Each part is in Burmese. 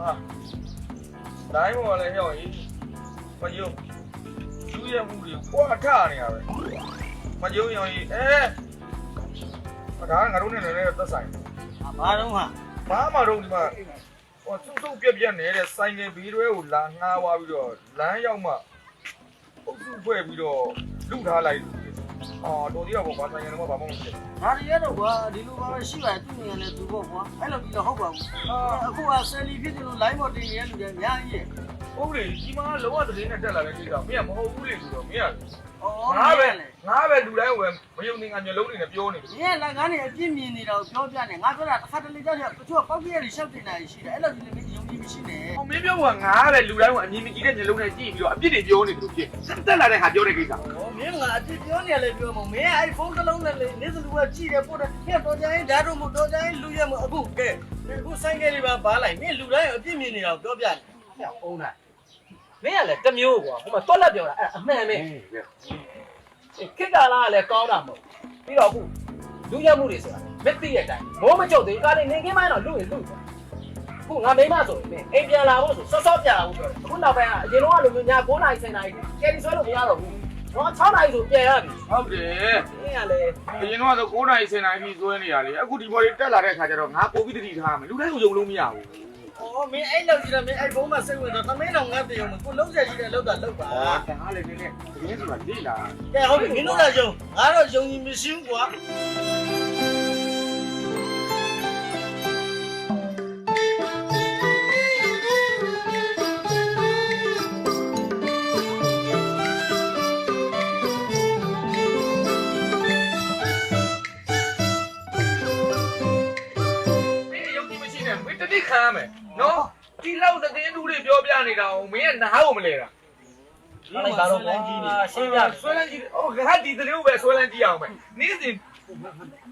အာတိုင်းပေါ်လည်းရောက်ရင်မယုံသူရဲ့မှုတွေပွားထနေရပဲမယုံရောင်ရင်အဲဒါငါတို့နဲ့လည်းသက်ဆိုင်ဘာတော့ဟာဘာမှတော့ဒီမှာဟိုစုပ်စုပ်ပြက်ပြက်နေတဲ့ဆိုင်ငယ်ဘီတွဲကိုလာငှားသွားပြီးတော့လမ်းရောက်မှအုပ်စုဖွဲ့ပြီးတော့လူထားလိုက် အော်တော်သေးတော့ဘာဆိုင်ငယ်တော့ဘာမှမဖြစ်ငါရတော့ကွာဒီလိုပါပဲရှိပါတယ်သူ့နေရာနဲ့သူပေါ့ကွာအဲ့လိုပြီးတော့ဟုတ်ပါဘူးအခုကဆယ်လီဖြစ်တယ်လို့ line ပေါ်တင်နေတဲ့လူတွေအများကြီးရဲ့ဟုတ်လေဒီမှာလောကသတင်းနဲ့တက်လာတဲ့ကိစ္စမင်းကမဟုတ်ဘူးလေဆိုတော့မင်းက ဩငါပဲငါပဲလူတိုင်းဝယ်မယုံနေငါမျိုးလုံးတွေနဲ့ပြောနေတယ်ဒီကလည်းငါနေအပြစ်မြင်နေတာကိုပြောပြနေငါပြောတာတစ်ခါတလေကြောက်ရတချို့ပောက်ပြရည်ရှောက်တင်တာရှိတယ်အဲ့လိုဒီလိုမျိုးယုံကြည်မရှိနဲ့။ဟိုမင်းပြောကငါပဲလူတိုင်းကအမြင်မကြည့်တဲ့မျိုးလုံးနဲ့ကြည့်ပြီးတော့အပြစ်တွေပြောနေတယ်လို့ဖြစ်။တက်လာတဲ့ဟာပြောတဲ့ကိစ္စဟောမင်းကအပြစ်ပြောနေရလေပြောမမင်းအဲ့ဖုန်းတစ်လုံးနဲ့လေနေစလူကကြည့်တယ်ပို့တယ်ခဲ့တော့ကြရင်ဓာတ်တော့မတော့ကြရင်လူရမအခုကဲအခုဆိုင်ကလေးပါပါလိုက်မင်းလူတိုင်းအပြစ်မြင်နေတာကိုပြောပြနေဟဲ့အုံးလိုက် မင်းကလည်းတစ်မျိုးကွာဟိုမှာတွက်လက်ပြောတာအဲ့အမှန်ပဲခစ်ကာလာကလည်းကောင်းတာမဟုတ်ပြီးတော့အခုလူရမှုတွေဆိုတာမသိတဲ့အတိုင်းမိုးမကြုတ်သေးဘူးကလည်းနေခင်းမိုင်းတော့လူရင်လူခုငါမိမဆိုရင်မင်းအိမ်ပြန်လာဖို့ဆိုစောစောပြန်လာဖို့ပြောတယ်အခုနောက်ပိုင်းကအရင်တော့လိုမျိုးည9နာရီ10နာရီကယ်ရီဆွဲလို့မရတော့ဘူးတော့6နာရီဆိုပြန်ရပြီ။ဟုတ်တယ်မင်းကလည်း။အရင်ကတော့9နာရီ10နာရီပြီးကျွဲနေရလေ။အခုဒီဘော်တွေတက်လာတဲ့ခါကျတော့ငါပိုပြီးတတိထားမယ်။လူတိုင်းကိုယုံလို့မရဘူး။ အော်မင်းအဲ့လောက်ကြီးတယ်မင်းအဲ့ဘုံမှာစိတ်ဝင်တော့သမင်းတော်ငါတရုံမကိုလုံးဆက်ကြီးတယ်လောက်တာလောက်ပါ။ဟာတအားလေနေနေသတင်းဆိုတာလေ့လာ။ကဲဟုတ်ပြီမင်းတို့ကယုံငါတော့ယုံကြည် ဒီလောက်သတင်းတူတွေပြောပြနေတာကိုမင်းကနားကိုမလဲတာ။လိုက်ပါတော့ကွာရှင်းပြဆွဲလန်းကြည့်။အော်ငါဒီသတင်းကိုပဲဆွဲလန်းကြည့်အောင်မယ်။နေ့စဉ်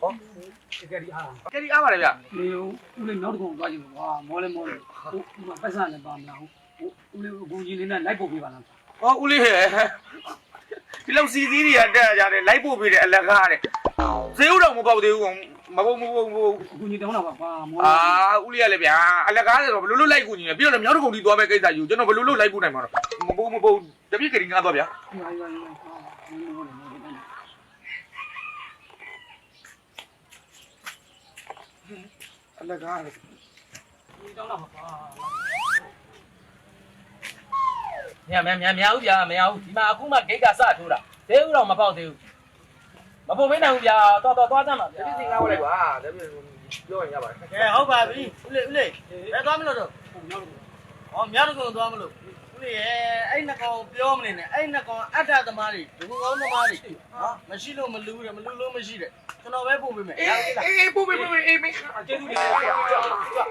ဟောတကယ်ဒီအားကဲဒီအားပါလေဗျ။လေဦးလေးနောက်တစ်ခုသွားကြည့်လို့ကွာမောလဲမောလဲဟိုဒီမှာပတ်စံလည်းပါမလားဟိုဦးလေးကိုကြီးလေးနဲ့လိုက်ပို့ပေးပါလား။ဟောဦးလေးဟဲ့ဒီလောက်စီစီးတွေကတက်ကြတယ်လိုက်ပို့ပေးတယ်အလကားတဲ့။ဈေးဥတော်မပေါက်သေးဘူး မပေါက်မပေါက်မပေါက်ကိုကြီးတောင်းတာပါကွာမောအာဦးလေးကလည်းဗျာအလကားဆိုတော့ဘလို့လို့လိုက်ကူညီနေပြီးတော့မြောက်တကုံတီသွားမဲ့ကိစ္စယူကျွန်တော်ဘလို့လို့လိုက်ကူနိုင်မှာတော့မပေါက်မပေါက်တပြည့်ကလေးငါသွားဗျာရိုင်းရိုင်းရိုင်းကွာမောလဲမောလဲအလကားလေကြီးတောင်းတာပါကွာညံ့ညံ့ညံ့မရဘူးဗျာမရဘူးဒီမှာအခုမှဂိတ်ကစထိုးတာသေးဦးတော့မပေါက်သေးဘူး မပုတ်မင်းနိုင်ဘူးဗျာတော်တော်သွားကြမှာတဗျာပြည့်စီငါဝလိုက်ပါတပြည့်ပြောရင်ရပါတယ်။ကဲဟုတ်ပါပြီ။ဦးလေးဦးလေးဘယ်သွားမလို့တော့ဟိုနောက်တစ်ခု။ဟောမြောက်တကုံသွားမလို့ဦးလေးရဲ့အဲ့နှစ်ကောင်ပြောမနေနဲ့အဲ့နှစ်ကောင်အတ္တသမားတွေဒီကုန်းသမားတွေဟာမရှိလို့မလူးတယ်မလူးလို့မရှိတယ်ကျွန်တော်ပဲပို့ပေးမယ်အေးအေးပို့ပေးပေးအေးမင်းကျေးဇူးတင်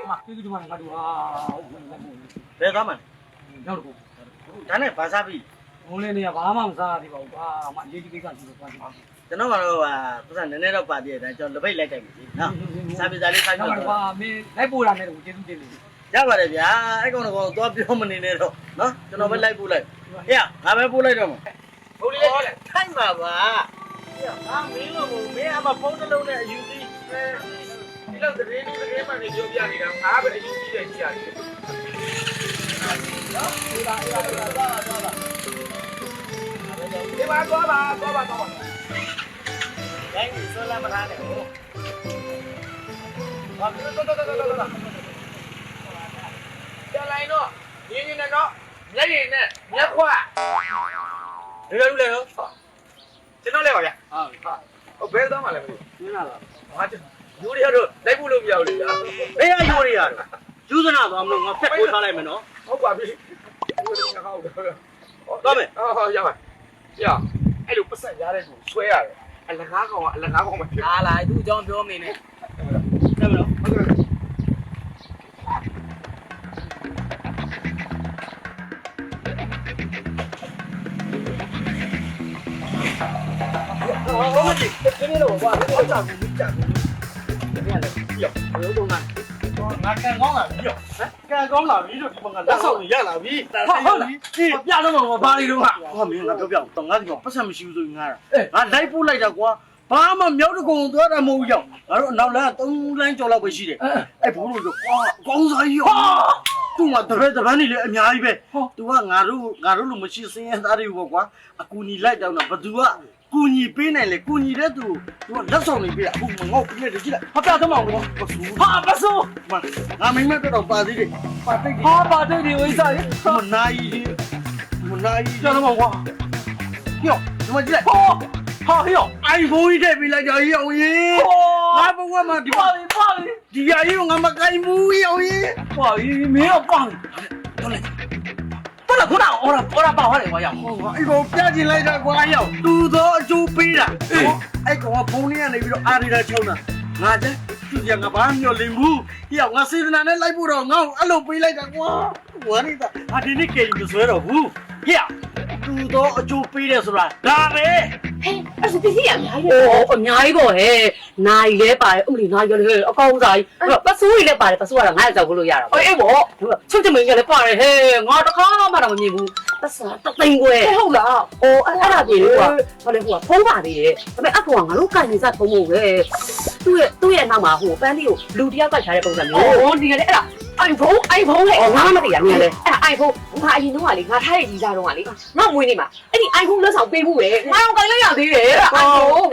ပါကျေးဇူးတင်ပါတယ်ငါတို့ဟာဟုတ်ကဲ့လိုက်ပို့ဘယ်သွားမှာနောက်တစ်ခုဒါနဲ့ဘာစားပြီဟိုလေးနေကဘာမှမစားသေးပါဘူးကွာအမအရေးကြီးကိစ္စရှိလို့သွားကြည့်ပါ ကျွန်တော်ကတော့ဟာပတ်စံနည်းနည်းတော့ပါသေးတယ်ကျွန်တော်လက်ပိတ်လိုက်တိုက်ပြီနော်စားပြစားလေးစားပြနောက်တစ်ခါမင်းလိုက်ပို့တာနဲ့ကိုကျေးဇူးတင်တယ်ရပါတယ်ဗျာအဲ့ကောင်တော့သွားပြောမနေနဲ့တော့နော်ကျွန်တော်ပဲလိုက်ပို့လိုက်ဟေ့ငါပဲပို့လိုက်တော့မှာဟုတ်လေထိုက်ပါပါဟေ့ငါမင်းလို့မင်းအမဖုန်းတစ်လုံးနဲ့အယူပြီးဒီလောက်သတင်းတွေသတင်းမှန်တွေပြောပြနေတာငါပဲအယူကြီးတဲ့ကြီးရတယ်ဒီမှာသွားပါသွားပါသွားပါ တိုင်းကြီးဆွဲလာမထားနဲ့ဟုတ်ဟာတော်တော်တော်တော်တော်တော်ပြန်လိုက်တော့ရင်းနေတော့မျက်ရည်နဲ့မျက်ခွဒီလိုလေနော်ကျွန်တော်လဲပါဗျာဟာဟုတ်ဘယ်သွားမှလဲမသိရှင်းလာလားဘူးဟာယူရီကတော့လိုက်ဖို့လို့မရဘူးလေဗျာဘေးကယူရရယူဇနာသွားမလို့ငါဖက်ပို့ထားလိုက်မယ်နော်ဟုတ်ပါပြီယူရီကဟောက်တယ်သွားမယ်ဟောရပါရအဲ့လိုပတ်ဆက်ရတဲ့ကိုဆွဲရတယ် အလကားကောင်ကအလကားကောင်မဖြစ်လာလာသူ့အကြောင်းပြောမနေနဲ့ဆက်မလို့ဟုတ်ကဲ့ဟောမကြည့်ဒီနေ့တော့ကွာတော့ကြာဘူးကြာဘူးဒီနေ့လည်းပြောဘယ်လိုလုပ်လဲ ငါကန်ကောင်းလာပြီဟမ်ကန်ကောင်းလာပြီလို့ဒီမှာငါလက်ဆောင်ရလာပြီဟုတ်ဟုတ်လားပြတော့မှာဘာလို့တော့ဟာဟာမင်းငါပြောပြတော့ငါဒီမှာပတ်စံမရှိဘူးဆိုရင်ငါငါလိုက်ပို့လိုက်တာကွာဘာမှမြောက်တကုံသွားတာမဟုတ်ကြောင်ငါတို့အနောက်လမ်း3လမ်းကျော်လောက်ပဲရှိတယ်အဲ့ဘိုးတို့ကကွာကောင်းစားကြီးရောသူ့မှာတပည့်တပန်းနေလေအများကြီးပဲ तू ကငါတို့ငါတို့လိုမရှိစင်းရဲသားတွေပေါ့ကွာအကူညီလိုက်တော့တော့ဘသူက ကူညီပေးနိုင်လေကူညီတဲ့သူ तू ကလက်ဆောင်နေပေးအခုမငေါ့ပြည့်တယ်ကြည့်လိုက်ဟာပြတ်တော့မှာဘဆူဟာပစိုးငါမိမတော့ပါသေးတယ်ပါတိတ်ဟာပါတဲ့ဒီဝိစားရေမနာကြီးမနာကြီးကျော်တော့ကွာညောဒီမှာကြည့်လိုက်ဟောဟာဟေ့အိုင်ဖုန်းကြီးထည့်ပေးလိုက်ကြရေအောင်ရေငါဘဝမှာဒီပါလေပါလေဒီရရေငါမကိုင်ဘူးရေအောင်ရေပါရီမင်းတော့ပါလေတော်လေတော် လေခုနအော်ရာအော်ရာပါဟောလေကွာရဟောအဲ့ကိုပြချင်လိုက်တာကွာရောက်သူသောအကျိုးပေးတာအဲ့ကောင်ကဖုန်းလေးကနေပြီးတော့အာရီတာချုံတာငါကျသူကငါဘာမျောလင်ဘူးရောက်ငါစေတနာနဲ့လိုက်ဖို့တော့ငါ့ကိုအဲ့လိုပေးလိုက်တာကွာဝါနေတာဟာဒီနေ့ကေမဆွဲတော့ဘူးဟဲ့ သူသောအကျိုးပေးတယ်ဆိုတာဒါပဲဟဲ့အဲ့ဒါပစ္စည်းအများကြီးပေါ့အများကြီးပေါ့ဟဲ့နိုင်လဲပါတယ်ဥမလီနိုင်ရလေအကောင်းစားကြီးအဲ့တော့ပစိုးကြီးလည်းပါတယ်ပစိုးကတော့ငါ့ကြောက်လို့ရတာပေါ့အေးပေါ့ချုပ်ချမင်းကလည်းပါတယ်ဟဲ့ငါတခါမှတော့မမြင်ဘူးပစားတသိန်းခွဲဟုတ်လားအိုးအဲ့ဒါပြေလို့ကွာဘာလဲဟိုကဖုံးပါသေးတယ်ဒါပေမဲ့အကောင်ကငါတို့ကင်နေစားဖုံးဖို့ပဲသူ့ရဲ့သူ့ရဲ့နောက်မှာဟိုပန်းလေးကိုလူတယောက်ကထားတဲ့ပုံစံမျိုးအော်ဒီကလည်းအဲ့ဒါ iPhone iPhone လေအော်ငါမသိရမြင်လေအဲ့ iPhone ငါအရင်တော့ကလေငါထားတဲ့ကြီးစားတော့ကလေငါမွေးနေမှာအဲ့ဒီ iPhone လက်ဆောင်ပေးမှုပဲငါတော့ကင်လိုက်ရသေးတယ်အဲ့ iPhone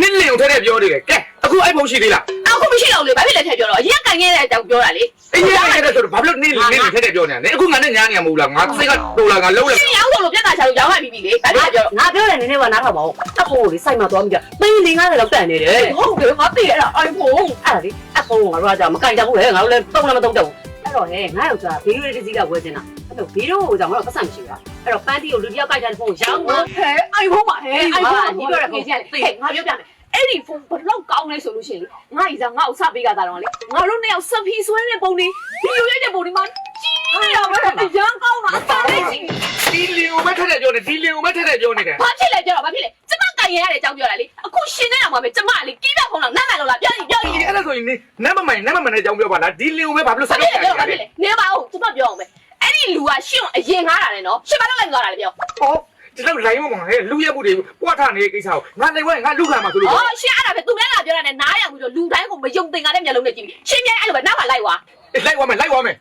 နင့်လင်ကိုထဲထဲပြောနေတယ်ကဲအခုအိုက်ဖုန်းရှိသေးလားအခုမရှိတော့လေဘာဖြစ်လဲထည့်ပြောတော့အရင်ကင်ခဲ့တဲ့အကြောင်းပြောတာလေအေးရရတဲ့ဆိုတော့ဘာဖြစ်လို့နင့်လင်နင့်လင်ထဲထဲပြောနေတာလဲအခုငါနဲ့ညားနေရမဟုတ်လားငါစိတ်ကတိုးလာငါလုံးလိုက်ရှင်းအောင်ဆိုလို့ပြတ်တာချာလို့ရောင်းလိုက်ပြီလေဘာဖြစ်လဲပြောငါပြောတယ်နည်းနည်းကနားထောင်ပါဦးအဖိုးကိုလေစိုက်မှသွားပြီးတော့သိန်း50လောက်တန်နေတယ်ဟုတ်တယ်ငါသိရတာ iPhone အဲ့ဒါလေအဖိုးကငါတို့ကကြာမကင်ကြဘူးလေငါတို့လည်းတုံးလည်းမတုံးတော့ဘူးအဲ့ တော့ဟဲ့ငါယောက်ျားဗီဒီယိုတစ်စီးကဝယ်နေတာအဲ့တော့ဗီဒီယိုကိုကြောင့်ငါတို့ပတ်စံမရှိဘူးလားအဲ့တော့ပန်းတီကိုလူတစ်ယောက်ကြိုက်တဲ့ဖုန်းကိုရောင်းမှာဟဲ့ iPhone ပါဟဲ့ iPhone ညီပြောတာပြင်ချက်လေဟဲ့ငါပြောပြမယ်အဲ့ဒီဖုန်းဘယ်လောက်ကောင်းလဲဆိုလို့ရှိရင်လေငါ့ဤစားငါ့ကိုစပေးကြတာတော့လေငါတို့နှစ်ယောက်စပီဆွဲတဲ့ပုံလေးဗီဒီယိုရိုက်တဲ့ပုံလေးမှာကြီးနေတာပဲအရန်ကောင်းတာအသာလေးကြီးဒီလင်ကိုပဲထဲထဲပြောနေဒီလင်ကိုပဲထဲထဲပြောနေတယ်ဘာဖြစ်လဲပြောတော့ဘာဖြစ်လဲကျမ တိုင်ရရတဲ့အကြောင်းပြောတာလေအခုရှင်နေတာမှာပဲကျမလေးကြီးပြဖုန်းတော့နတ်မှန်လို့လားပြောရင်ပြောရင်အဲ့ဒါဆိုရင်နတ်မမိုင်နတ်မမနဲ့အကြောင်းပြောပါလားဒီလင်ကိုပဲဘာဖြစ်လို့ဘာဆက်ဖြစ်လုပ်လဲကြပြောရတော့ဘာဖြစ်လဲနေပါဦးကျမပြောအောင်ပဲအဲ့ဒီလူကရှင်ကိုအရင်ငားတာလေနော်ရှင်မတော့လိုက်ငားတာလေပြောဟောဒီလောက်လိုင်းမမဟဲ့လူရက်မှုတွေပွားထနေတဲ့ကိစ္စကိုငါနိုင်ဝဲငါလူခံမှာဆိုလို့အော်ရှင်အဲ့ဒါပဲသူလည်းလာပြောတာနဲ့နားရဘူးဆိုလူတိုင်းကိုမယုံသင်္ကာတဲ့မျက်လုံးနဲ့ကြည့်ပြီးရှင်မြဲအဲ့လိုပဲနောက်မှလိုက်သွားလိုက်သွားမယ်လိုက်သွားမယ်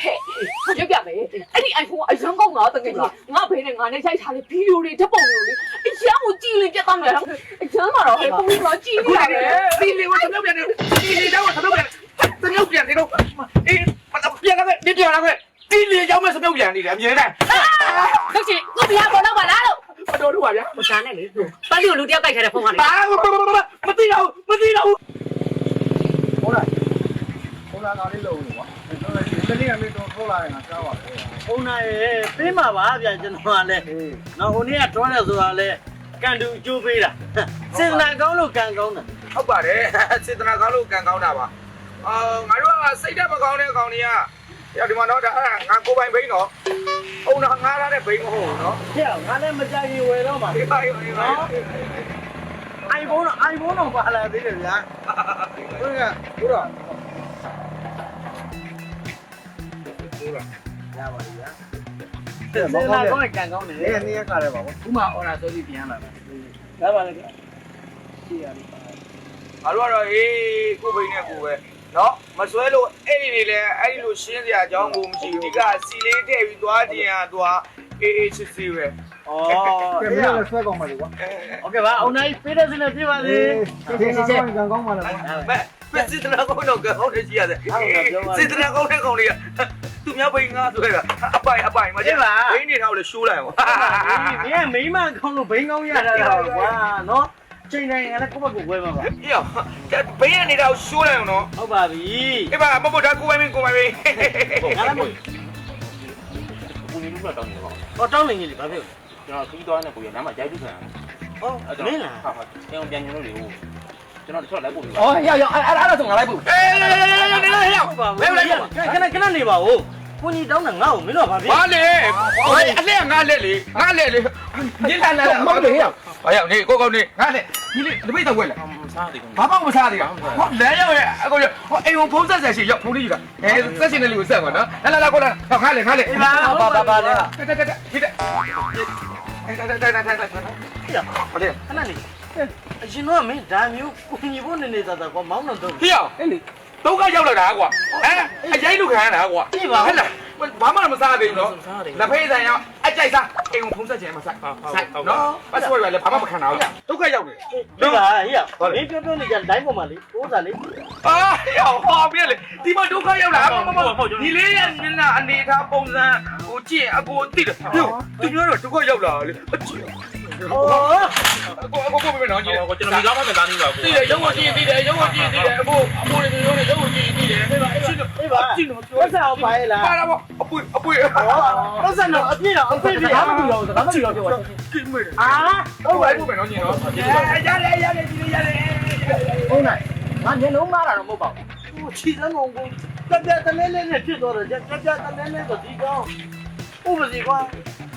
ဟဲ့ဘာပြောပြမယ်အဲ့ဒီ iPhone ကအရန်ကောင်းတာတကယ်ကြီးငါဖေးနဲ့ငါနဲ့ရိုက်ထားတဲ့ဗီဒီယိုတွေဓာတ်ပုံတွေလေအရန်ကိုကြည့်လို့ပြတ်သွားမယ်အရန်မှာတော့ဟဲ့ပုံကြီးတော့ကြည့်အခုနေဒီရတယ်ဒီလင်ကိုသမုတ်ပြန်နေဒီလင်ကြောင့်သမုတ်ပြန်သမုတ်ပြန်နေတော့အေးပြန်လာခဲ့ဒီပြန်လာခဲ့ဒီလင်ကြောင့်မသမုတ်ပြန်နေတယ်အမြဲတမ်းလို့ချင်းကိုပြာပေါ်တော့ပါလားလို့မတော်တော့ပါဗျာမစားနဲ့လေပန်းလေးကိုလူတယောက်ကြိုက်ထားတဲ့ဖုန်းကလေအာမသိတော့မသိတော့ဟုတ်လား ဟုတ်လားဒါလေးလုံးနေကွာကျွန်တော်ဒီတနေ့ကမင်းတော့ထုတ်လာတယ်ငါကြားပါလေဖုန်းနာရဲ့ပေးမှာပါဗျာကျွန်တော်ကလည်းနော်ဟိုနေ့ကတွားတယ်ဆိုတာလဲကန်တူအကျိုးပေးတာစေတနာကောင်းလို့ကန်ကောင်းတာဟုတ်ပါတယ်စေတနာကောင်းလို့ကံကောင်းတာပါအာငါတို့ကစိတ်ဓာတ်မကောင်းတဲ့ကောင်တွေကရဒီမှာတော့ဒါအဲ့ငါကိုပိုင်ဘိန်းတော့အုံတော့ငါရတဲ့ဘိန်းမဟုတ်ဘူးနော်ဟဲ့ငါလည်းမကြိုက်ရင်ဝယ်တော့မှာဒီပါရောဒီပါရော iPhone တော့ iPhone တော့ပါလာသေးတယ်ဗျာဟုတ်ကဲ့ဟုတ် တော့ ရပါပြီဗျာစေတနာကောင်းရင်ကန်ကောင်းတယ် ဒီနေ့ကလည်းပါဘော ဥမာအော်ရာဆိုပြီးပြန်လာတယ် ဒါပါလေဗျာရှိရတယ် ငါတို့ကတော့ဟေးကိုဘိန်းနဲ့ကိုပဲနော်မစွဲလို့အဲ့ဒီနေလဲအဲ့ဒီလိုရှင်းစရာအကြောင်းကိုမရှိဘူးဒီကစီလေးထည့်ပြီးသွားခြင်းဟာသွားအေးအေးချစ်စီပဲ ဩကဲမင်းလည်းဆွဲကောင်းပါလေကွာโอเคပါအောင်နိုင်ပေးတဲ့စနေပြပါစေ ဒီနေ့ကောင်းကံကောင်းပါလားမဲမစစ်တနာကောင်းတော့ကောင်းတယ်ကြီးရတယ်စစ်တနာကောင်းတဲ့ကောင်တွေက သူများဘိန်းငါဆွဲတာအပိုင်အပိုင်မကျဘိန်းနေတော့လေရှိုးလိုက်အောင်မင်းမိမကောင်းလို့ဘိန်းကောင်းရတာတော့ကွာနော်ချိန်တိုင်းကလည်းကိုယ့်ဘက်ကိုဝဲမှာပါအေးရောဘိန်းနေတော့ရှိုးလိုက်အောင်နော်ဟုတ်ပါပြီအေးပါမဟုတ်ဒါကိုပိုင်မင်းကိုပိုင်မင်းငါလည်းမကိုနေလို့တောင်းနေပါဟောတောင်းနေကြီးလေဘာဖြစ်ကျွန်တော်ခီးသွားနေကိုရနားမှာရိုက်ပြီးခံဟောမင်းလားဟာဟာကျွန်တော်ပြန်ညွှန်လို့လေဟို ကျွန်တော်တချို့လိုက်ပို့ပြီးအော်ရောက်ရောက်အဲ့အဲ့ဒါဆိုငါလိုက်ပို့အေးနေနေဟဲ့ဟုတ်ပါဘူးခဏခဏနေပါဦးကိုကြီးတောင်းတာငါ့ကိုမင်းတို့ဘာဖြစ်ဘာလေအလဲငါလက်လေငါလက်လေဒီလာလာမဟုတ်လေဟဲ့ဘာရောက်နေကိုကောနေငါလက်ဒီလေတပိတ်တော့ဝဲလာမစားသေးဘူးဘာမှမစားသေးဘူးဟောလမ်းရောက်ရဲ့အကိုဟောအိမ်ဖုံးဆက်ဆက်ရှိရောက်ဖုံးလေးယူတာအဲဆက်ရှင်တဲ့လူကိုဆက်ပါနော်လာလာလာကိုလာငါလေငါလေအေးပါဘာဘာဘာလဲတက်တက်တက်ဒီတက်အဲတက်တက်တက်တက်တက်ဟုတ်တယ်ခဏနေ အရှင်တော့မင်းဒါမျိုးကိုကြီးဖို့နေနေသာသာကွာမောင်းတော့တော့ဟေ့ရောက်အဲ့လေဒုက္ခရောက်လာတာကွာဟမ်အရင်လူခံရတာကွာဟဲ့လားဘာမှမစားသေးဘူးနော်လက်ဖေးဆိုင်ရောအကြိုက်စားအိမ်ကိုဖုံးဆက်ချင်မှဆိုင်ဆိုင်နော်ပတ်စဝဲလည်းဘာမှမခံတာဘူးဒုက္ခရောက်နေဒီကဟေ့မင်းပြောပြောနေကြတိုင်းပေါ်မှာလေဥစားလေအာရောက်ပါပြီလေဒီမှာဒုက္ခရောက်လာမမဒီလေးရဲ့မျက်နှာအနေထားပုံစံဟိုကြည့်အကိုသိတယ်ဟိုသူပြောတော့ဒုက္ခရောက်လာလေအကြည့် အော်အကိုအကိုကိုပြနော်ကြည့်ကျွန်တော်မိသားမနဲ့သားနေပါကိုသိတယ်ရုပ်ကိုကြည့်သိတယ်ရုပ်ကိုကြည့်သိတယ်အကိုအကိုတွေပြောနေရုပ်ကိုကြည့်သိတယ်ဟဲ့ပါအဲ့ဒါအေးပါကြည့်တော့ပြောစားအောင်ပါရဲ့လားပါလာပေါ့အပွေအပွေပတ်စံတော့အပြည့်တော့အပြည့်ပြဘာမှမပြောဘူးစကားမပြောပြောကိမေးအာဟုတ်ပါဘူးမယ်နော်ညီနော်ရတယ်ရတယ်ဒီရတယ်ဟုတ်လားငါမျက်လုံးမားတာတော့မဟုတ်ပါဘူးဟိုချီစမ်းအောင်ကိုတက်တက်တလဲလဲနဲ့ဖြစ်သွားတယ်တက်တက်တလဲလဲဆိုဒီကောင်ဥပစီကွာ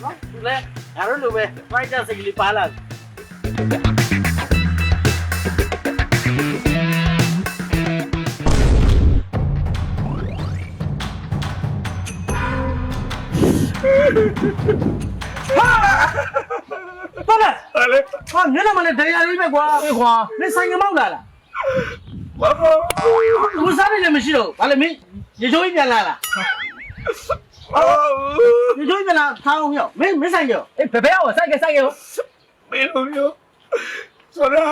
နော်သူလဲ ငါတို့လိုပဲဖိုက်တာစိတ်ကလေးပါလာဟုတ်လားဟာလေဟာမျက်နှာမနဲ့ဒဏ်ရာကြီးပဲကွာအေးကွာမင်းဆိုင်ကမောက်လာလားဘာဘာလူစားနေလည်းမရှိတော့ဘာလဲမင်းရေချိုးကြီးပြန်လာလား အော်ရေချိုးကြီးပြန်လာထားအောင်ပြောမင်းမင်းဆိုင်ကြောအေးဘယ်ဘဲအောင်စိုက်ကစိုက်ကရောမင်းတို့ရောဆိုတော့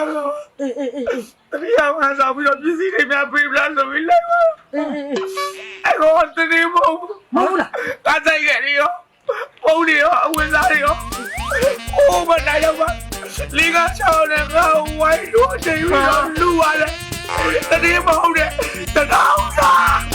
အေးအေးအေးအေးတတိယမှာစားပြီးတော့ပစ္စည်းတွေများပေးပလားလို့လိုက်ပါအေးအေးအဲ့တော့တတိယမဟုတ်မဟုတ်လားကဆိုင်ခဲ့ရောပုံတွေရောအဝင်စားတွေရောအိုးမနိုင်တော့ပါလီကချောင်းနဲ့ငါဝိုင်းလို့နေပြီးတော့လူရတယ်တတိယမဟုတ်တဲ့တကောင်းစား